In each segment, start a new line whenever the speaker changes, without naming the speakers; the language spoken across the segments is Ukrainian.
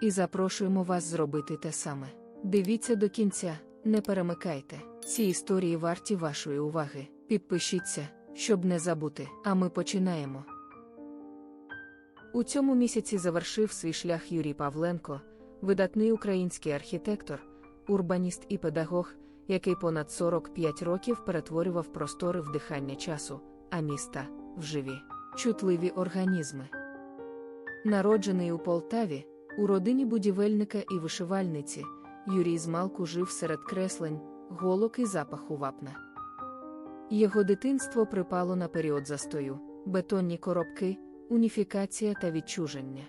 і запрошуємо вас зробити те саме. Дивіться до кінця, не перемикайте. Ці історії варті вашої уваги. Підпишіться, щоб не забути. А ми починаємо. У цьому місяці завершив свій шлях Юрій Павленко, видатний український архітектор, урбаніст і педагог, який понад 45 років перетворював простори вдихання часу, а міста в живі, чутливі організми. Народжений у Полтаві, у родині будівельника і вишивальниці, Юрій змалку жив серед креслень, голок і запаху вапна. Його дитинство припало на період застою, бетонні коробки, уніфікація та відчуження.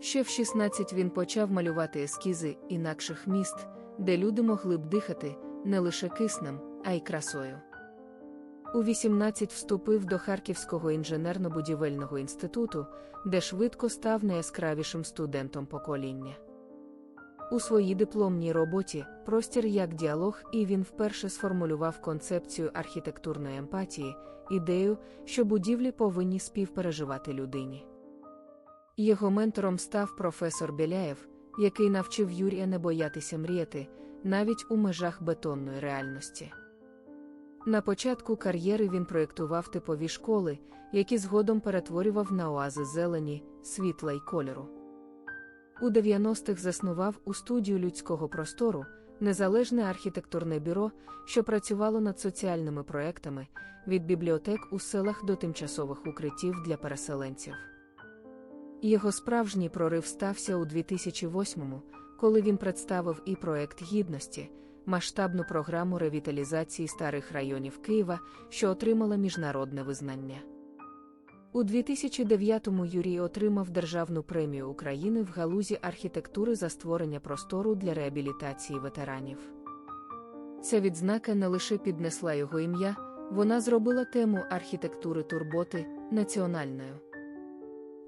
Ще в 16 він почав малювати ескізи інакших міст, де люди могли б дихати не лише киснем, а й красою. У 18 вступив до Харківського інженерно-будівельного інституту, де швидко став найяскравішим студентом покоління. У своїй дипломній роботі Простір як діалог і він вперше сформулював концепцію архітектурної емпатії, ідею, що будівлі повинні співпереживати людині. Його ментором став професор Біляєв, який навчив Юрія не боятися мріяти, навіть у межах бетонної реальності. На початку кар'єри він проєктував типові школи, які згодом перетворював на оази зелені, світла й кольору. У 90-х заснував у студію людського простору незалежне архітектурне бюро, що працювало над соціальними проектами від бібліотек у селах до тимчасових укриттів для переселенців. Його справжній прорив стався у 2008-му, коли він представив і проект гідності, масштабну програму ревіталізації старих районів Києва, що отримала міжнародне визнання. У 2009-му Юрій отримав Державну премію України в галузі архітектури за створення простору для реабілітації ветеранів. Ця відзнака не лише піднесла його ім'я, вона зробила тему архітектури турботи національною.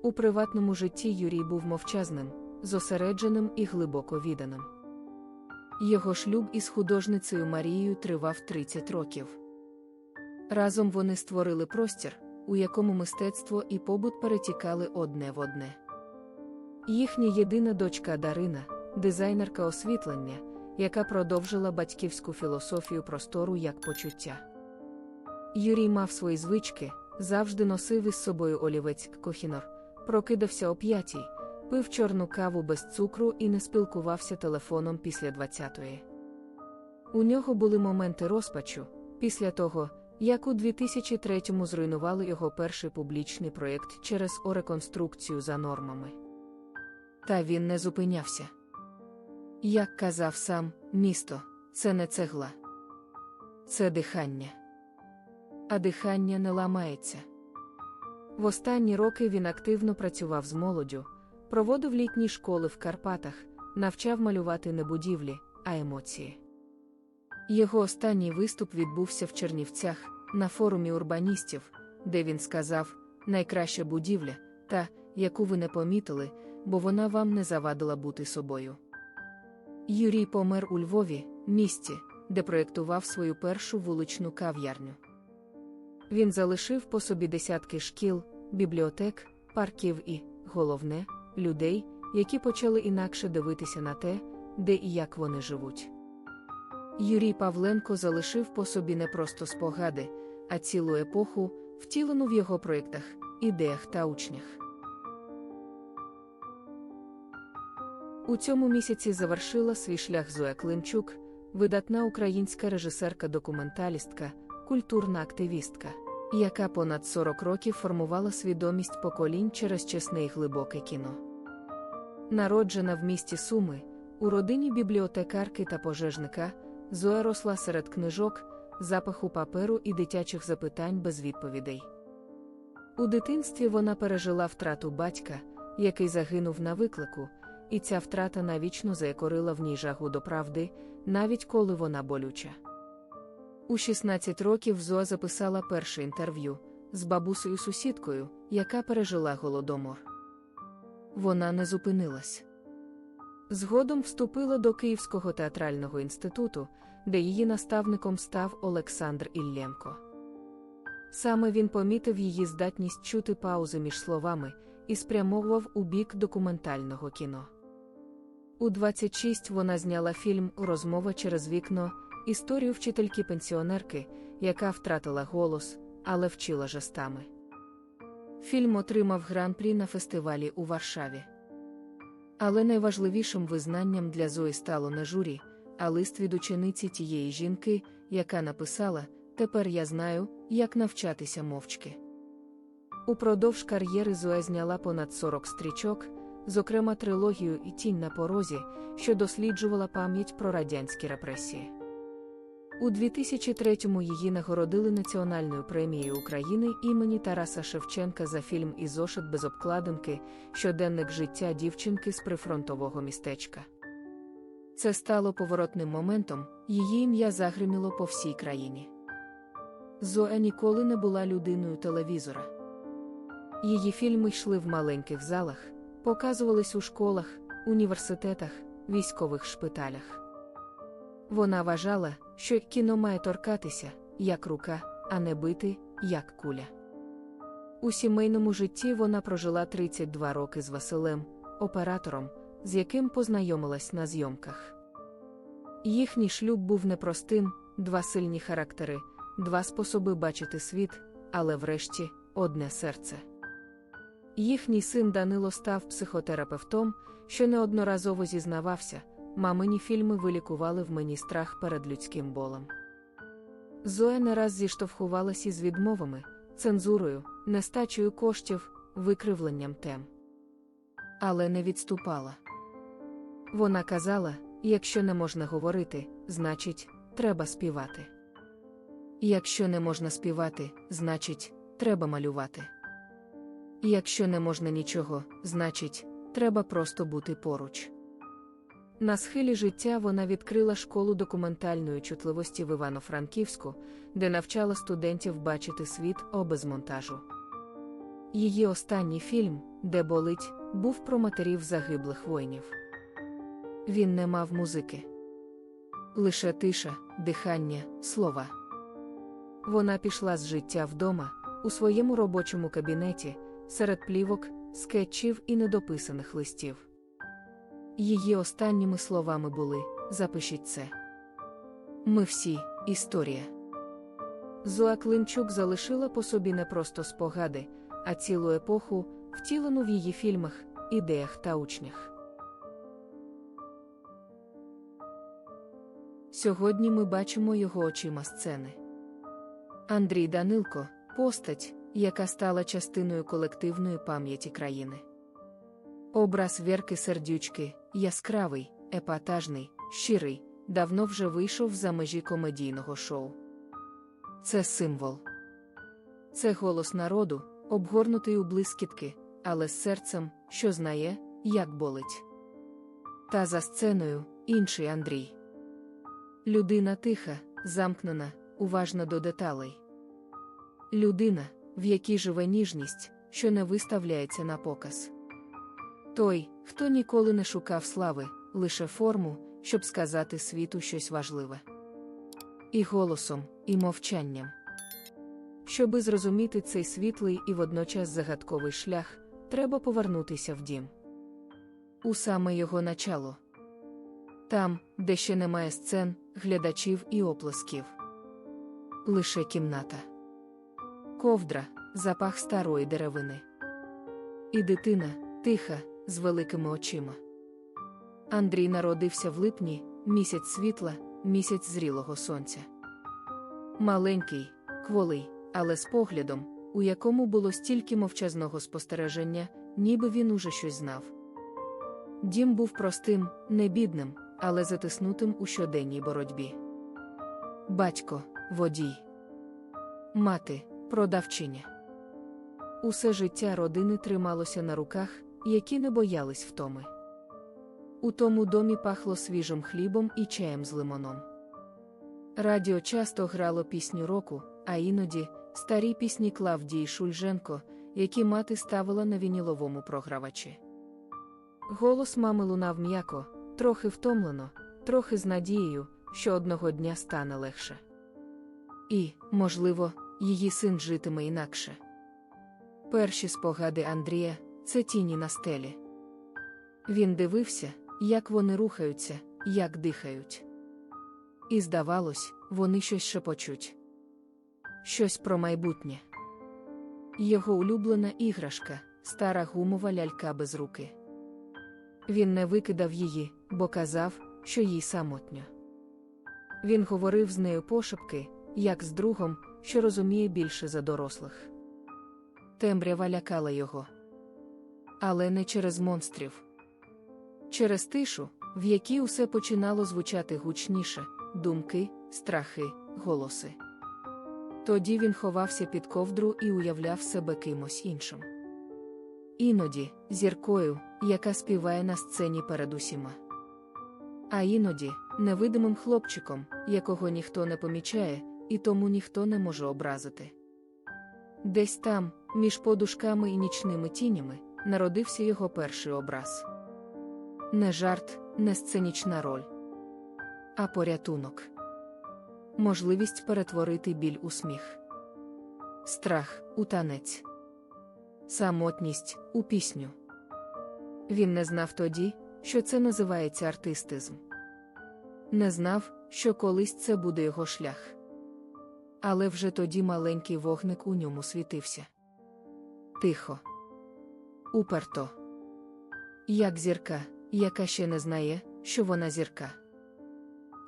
У приватному житті Юрій був мовчазним, зосередженим і глибоко відданим. Його шлюб із художницею Марією тривав 30 років. Разом вони створили простір, у якому мистецтво і побут перетікали одне в одне. Їхня єдина дочка Дарина, дизайнерка освітлення, яка продовжила батьківську філософію простору як почуття. Юрій мав свої звички, завжди носив із собою олівець кохінор, прокидався о п'ятій, пив чорну каву без цукру і не спілкувався телефоном після 20-ї. У нього були моменти розпачу, після того, як у 2003-му зруйнували його перший публічний проєкт через ореконструкцію за нормами. Та він не зупинявся. Як казав сам, місто це не цегла, це дихання. А дихання не ламається. В останні роки він активно працював з молоддю, проводив літні школи в Карпатах, навчав малювати не будівлі, а емоції. Його останній виступ відбувся в Чернівцях на форумі урбаністів, де він сказав: найкраща будівля, та, яку ви не помітили, бо вона вам не завадила бути собою. Юрій помер у Львові, місті, де проєктував свою першу вуличну кав'ярню. Він залишив по собі десятки шкіл, бібліотек, парків і, головне, людей, які почали інакше дивитися на те, де і як вони живуть. Юрій Павленко залишив по собі не просто спогади, а цілу епоху, втілену в його проєктах, ідеях та учнях. У цьому місяці завершила свій шлях Зоя Климчук, видатна українська режисерка-документалістка, культурна активістка, яка понад 40 років формувала свідомість поколінь через чесне і глибоке кіно. Народжена в місті Суми, у родині бібліотекарки та пожежника, Зоя росла серед книжок, запаху паперу і дитячих запитань без відповідей. У дитинстві вона пережила втрату батька, який загинув на виклику, і ця втрата навічно заякорила в ній жагу до правди, навіть коли вона болюча. У 16 років Зоа записала перше інтерв'ю з бабусею сусідкою, яка пережила голодомор. Вона не зупинилась. Згодом вступила до Київського театрального інституту, де її наставником став Олександр Іллєнко. Саме він помітив її здатність чути паузи між словами і спрямовував у бік документального кіно. У 26 вона зняла фільм Розмова через вікно, історію вчительки пенсіонерки, яка втратила голос, але вчила жестами. Фільм отримав гран-прі на фестивалі у Варшаві. Але найважливішим визнанням для Зої стало не журі, а лист від учениці тієї жінки, яка написала: Тепер я знаю, як навчатися мовчки. Упродовж кар'єри Зоя зняла понад 40 стрічок, зокрема трилогію і тінь на порозі, що досліджувала пам'ять про радянські репресії. У 2003-му її нагородили Національною премією України імені Тараса Шевченка за фільм і зошит без обкладинки, щоденник життя дівчинки з прифронтового містечка. Це стало поворотним моментом, її ім'я загриміло по всій країні. Зоя ніколи не була людиною телевізора. Її фільми йшли в маленьких залах, показувались у школах, університетах, військових шпиталях. Вона вважала, що кіно має торкатися, як рука, а не бити, як куля. У сімейному житті вона прожила 32 роки з Василем, оператором, з яким познайомилась на зйомках. Їхній шлюб був непростим, два сильні характери, два способи бачити світ, але врешті одне серце. Їхній син Данило став психотерапевтом, що неодноразово зізнавався, мамині фільми вилікували в мені страх перед людським болем. Зоя не раз зіштовхувалася із відмовами, цензурою, нестачею коштів, викривленням тем. Але не відступала. Вона казала: якщо не можна говорити, значить, треба співати. Якщо не можна співати, значить, треба малювати. Якщо не можна нічого, значить, треба просто бути поруч. На схилі життя вона відкрила школу документальної чутливості в Івано-Франківську, де навчала студентів бачити світ без монтажу. Її останній фільм, Де болить, був про матерів загиблих воїнів. Він не мав музики. Лише тиша, дихання, слова. Вона пішла з життя вдома, у своєму робочому кабінеті, серед плівок, скетчів і недописаних листів. Її останніми словами були запишіть це. Ми всі історія. Зоа Климчук залишила по собі не просто спогади, а цілу епоху, втілену в її фільмах, ідеях та учнях. Сьогодні ми бачимо його очима сцени. Андрій Данилко постать, яка стала частиною колективної пам'яті країни. Образ Вірки сердючки, яскравий, епатажний, щирий, давно вже вийшов за межі комедійного шоу. Це символ. Це голос народу, обгорнутий у блискітки, але з серцем, що знає, як болить. Та за сценою інший Андрій. Людина тиха, замкнена, уважна до деталей. Людина, в якій живе ніжність, що не виставляється на показ. Той, хто ніколи не шукав слави, лише форму, щоб сказати світу щось важливе. І голосом, і мовчанням. Щоби зрозуміти цей світлий і водночас загадковий шлях, треба повернутися в дім. У саме його начало. Там, де ще немає сцен, глядачів і оплесків. Лише кімната. Ковдра, запах старої деревини. І дитина, тиха, з великими очима. Андрій народився в липні, місяць світла, місяць зрілого сонця. Маленький, кволий, але з поглядом, у якому було стільки мовчазного спостереження, ніби він уже щось знав. Дім був простим, не бідним, але затиснутим у щоденній боротьбі. Батько, водій, мати, продавчиня. Усе життя родини трималося на руках, які не боялись втоми. У тому домі пахло свіжим хлібом і чаєм з лимоном. Радіо часто грало пісню року, а іноді старі пісні Клавдії Шульженко, які мати ставила на вініловому програвачі. Голос мами лунав м'яко, трохи втомлено, трохи з надією, що одного дня стане легше. І, можливо, її син житиме інакше. Перші спогади Андрія це тіні на стелі. Він дивився, як вони рухаються, як дихають. І здавалось, вони щось шепочуть. Щось про майбутнє. Його улюблена іграшка, стара гумова лялька без руки. Він не викидав її, бо казав, що їй самотньо. Він говорив з нею пошепки, як з другом, що розуміє більше за дорослих. Темрява лякала його. Але не через монстрів. Через тишу, в якій усе починало звучати гучніше думки, страхи, голоси. Тоді він ховався під ковдру і уявляв себе кимось іншим. Іноді зіркою, яка співає на сцені перед усіма. А іноді невидимим хлопчиком, якого ніхто не помічає, і тому ніхто не може образити. Десь там, між подушками і нічними тінями, народився його перший образ. Не жарт, не сценічна роль, а порятунок. Можливість перетворити біль у сміх, страх у танець, самотність у пісню. Він не знав тоді, що це називається артистизм. Не знав, що колись це буде його шлях. Але вже тоді маленький вогник у ньому світився. Тихо, уперто, як зірка, яка ще не знає, що вона зірка.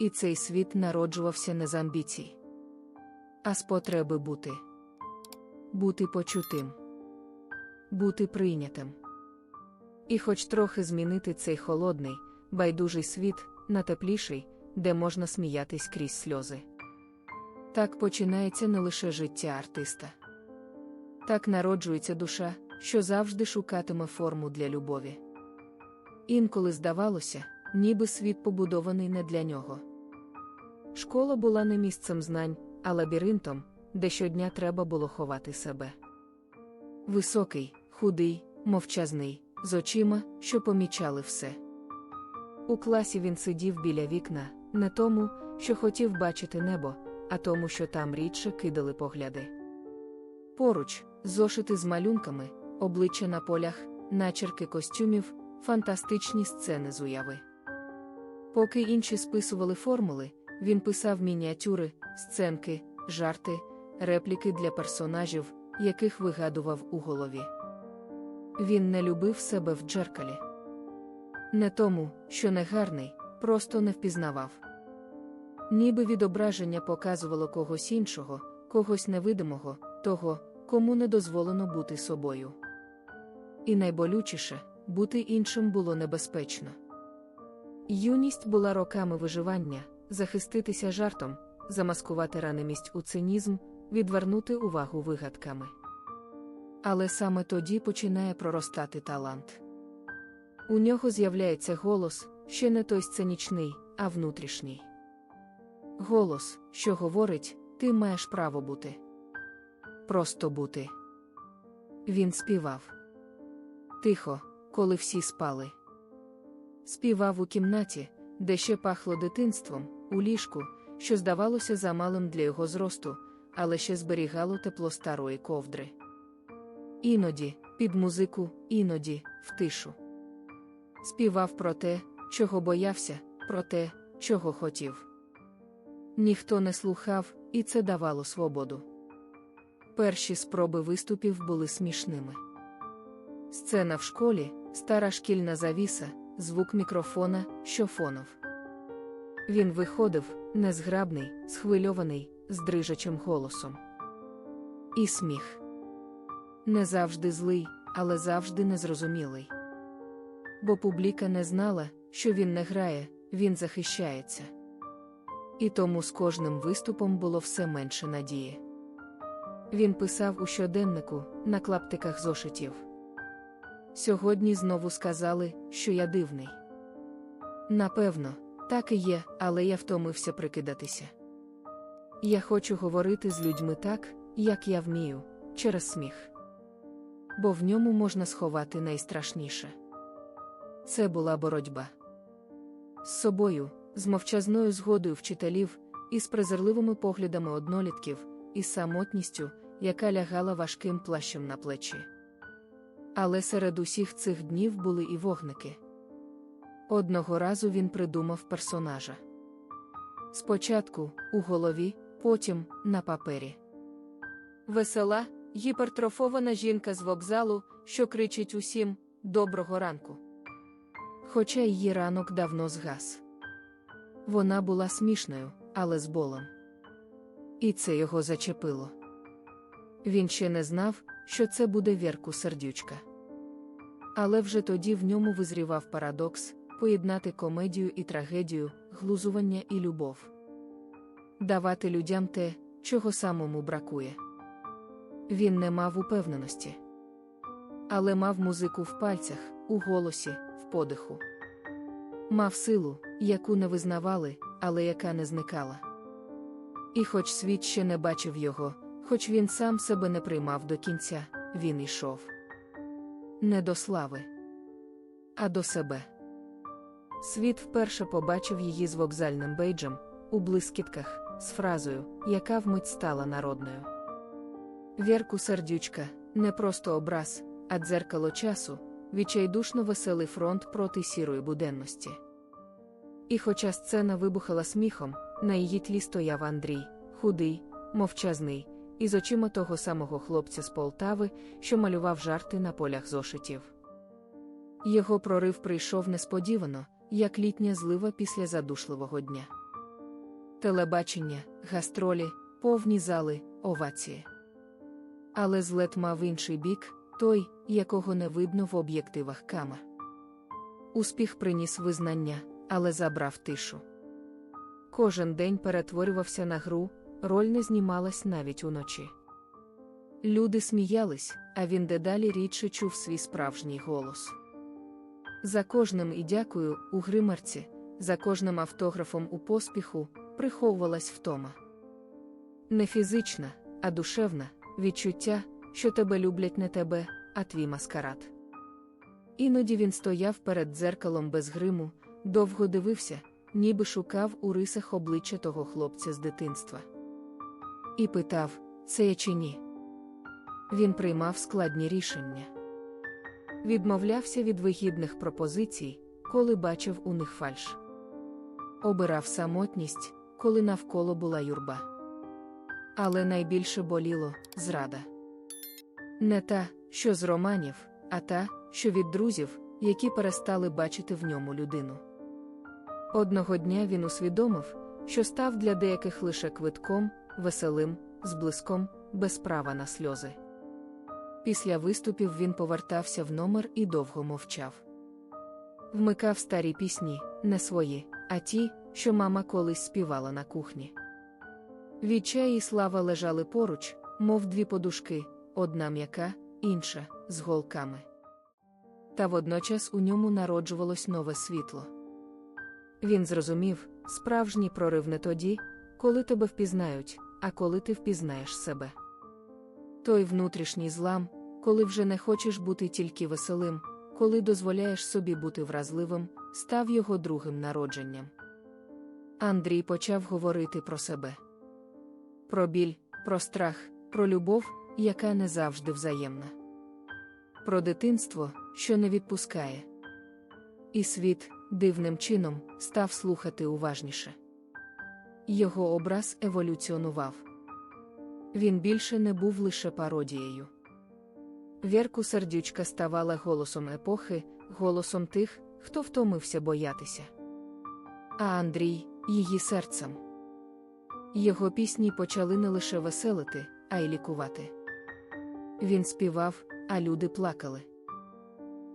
І цей світ народжувався не з амбіцій, а з потреби бути, бути почутим, бути прийнятим. І хоч трохи змінити цей холодний, байдужий світ на тепліший, де можна сміятись крізь сльози. Так починається не лише життя артиста. Так народжується душа, що завжди шукатиме форму для любові. Інколи здавалося, ніби світ побудований не для нього. Школа була не місцем знань, а лабіринтом, де щодня треба було ховати себе. Високий, худий, мовчазний, з очима, що помічали все. У класі він сидів біля вікна, не тому, що хотів бачити небо, а тому, що там рідше кидали погляди. Поруч, зошити з малюнками, обличчя на полях, начерки костюмів, фантастичні сцени з уяви. Поки інші списували формули, він писав мініатюри, сценки, жарти, репліки для персонажів, яких вигадував у голові. Він не любив себе в джеркалі. Не тому, що негарний, просто не впізнавав. Ніби відображення показувало когось іншого, когось невидимого, того, кому не дозволено бути собою. І найболючіше бути іншим було небезпечно. Юність була роками виживання, захиститися жартом, замаскувати ранемість у цинізм, відвернути увагу вигадками. Але саме тоді починає проростати талант. У нього з'являється голос, ще не той сценічний, а внутрішній. Голос, що говорить, ти маєш право бути. Просто бути. Він співав. Тихо, коли всі спали. Співав у кімнаті, де ще пахло дитинством, у ліжку, що здавалося замалим для його зросту, але ще зберігало тепло старої ковдри. Іноді, під музику, іноді, в тишу. Співав про те, чого боявся, про те, чого хотів. Ніхто не слухав, і це давало свободу. Перші спроби виступів були смішними. Сцена в школі, стара шкільна завіса, звук мікрофона, що фонов. Він виходив, незграбний, схвильований, з дрижачим голосом. І сміх. Не завжди злий, але завжди незрозумілий. Бо публіка не знала, що він не грає, він захищається. І тому з кожним виступом було все менше надії. Він писав у щоденнику, на клаптиках зошитів. Сьогодні знову сказали, що я дивний. Напевно, так і є, але я втомився прикидатися. Я хочу говорити з людьми так, як я вмію, через сміх. Бо в ньому можна сховати найстрашніше. Це була боротьба з собою, з мовчазною згодою вчителів, із презирливими поглядами однолітків, і самотністю, яка лягала важким плащем на плечі. Але серед усіх цих днів були і вогники. Одного разу він придумав персонажа. Спочатку у голові, потім на папері. Весела, гіпертрофована жінка з вокзалу, що кричить усім доброго ранку. Хоча її ранок давно згас. Вона була смішною, але з болем. І це його зачепило. Він ще не знав, що це буде Вірку сердючка. Але вже тоді в ньому визрівав парадокс поєднати комедію і трагедію, глузування і любов, давати людям те, чого самому бракує. Він не мав упевненості, але мав музику в пальцях, у голосі, в подиху. Мав силу, яку не визнавали, але яка не зникала. І хоч світ ще не бачив його, хоч він сам себе не приймав до кінця, він йшов. Не до слави, а до себе. Світ вперше побачив її з вокзальним бейджем у блискітках, з фразою, яка вмить стала народною. Вірку сердючка не просто образ, а дзеркало часу, відчайдушно веселий фронт проти сірої буденності. І хоча сцена вибухала сміхом, на її тлі стояв Андрій, худий, мовчазний, із очима того самого хлопця з Полтави, що малював жарти на полях зошитів. Його прорив прийшов несподівано, як літня злива після задушливого дня. Телебачення, гастролі, повні зали, овації. Але злет мав інший бік, той, якого не видно в об'єктивах камер. Успіх приніс визнання, але забрав тишу. Кожен день перетворювався на гру, роль не знімалась навіть уночі. Люди сміялись, а він дедалі рідше чув свій справжній голос. За кожним і дякую у гримерці, за кожним автографом у поспіху приховувалась втома. Не фізична, а душевна відчуття, що тебе люблять не тебе, а твій маскарад. Іноді він стояв перед дзеркалом без гриму, довго дивився, ніби шукав у рисах обличчя того хлопця з дитинства. І питав, це я чи ні. Він приймав складні рішення. Відмовлявся від вигідних пропозицій, коли бачив у них фальш. Обирав самотність, коли навколо була юрба. Але найбільше боліло зрада. Не та, що з романів, а та, що від друзів, які перестали бачити в ньому людину. Одного дня він усвідомив, що став для деяких лише квитком, веселим, з блиском, без права на сльози. Після виступів він повертався в номер і довго мовчав. Вмикав старі пісні, не свої, а ті, що мама колись співала на кухні. Відчай і слава лежали поруч, мов дві подушки, одна м'яка, інша з голками. Та водночас у ньому народжувалось нове світло. Він зрозумів, справжній прорив не тоді, коли тебе впізнають, а коли ти впізнаєш себе. Той внутрішній злам, коли вже не хочеш бути тільки веселим, коли дозволяєш собі бути вразливим, став його другим народженням. Андрій почав говорити про себе. Про біль, про страх, про любов, яка не завжди взаємна. Про дитинство, що не відпускає. І світ, дивним чином, став слухати уважніше. Його образ еволюціонував. Він більше не був лише пародією. Вірку сердючка ставала голосом епохи, голосом тих, хто втомився боятися. А Андрій її серцем. Його пісні почали не лише веселити, а й лікувати. Він співав, а люди плакали.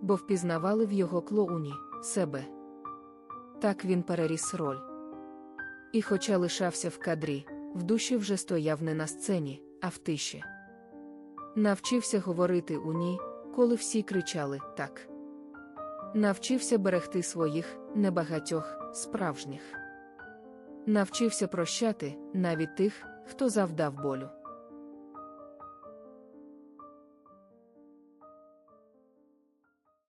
Бо впізнавали в його клоуні себе. Так він переріс роль. І, хоча лишався в кадрі, в душі вже стояв не на сцені, а в тиші. Навчився говорити у ній, коли всі кричали так. Навчився берегти своїх, небагатьох, справжніх. Навчився прощати навіть тих, хто завдав болю.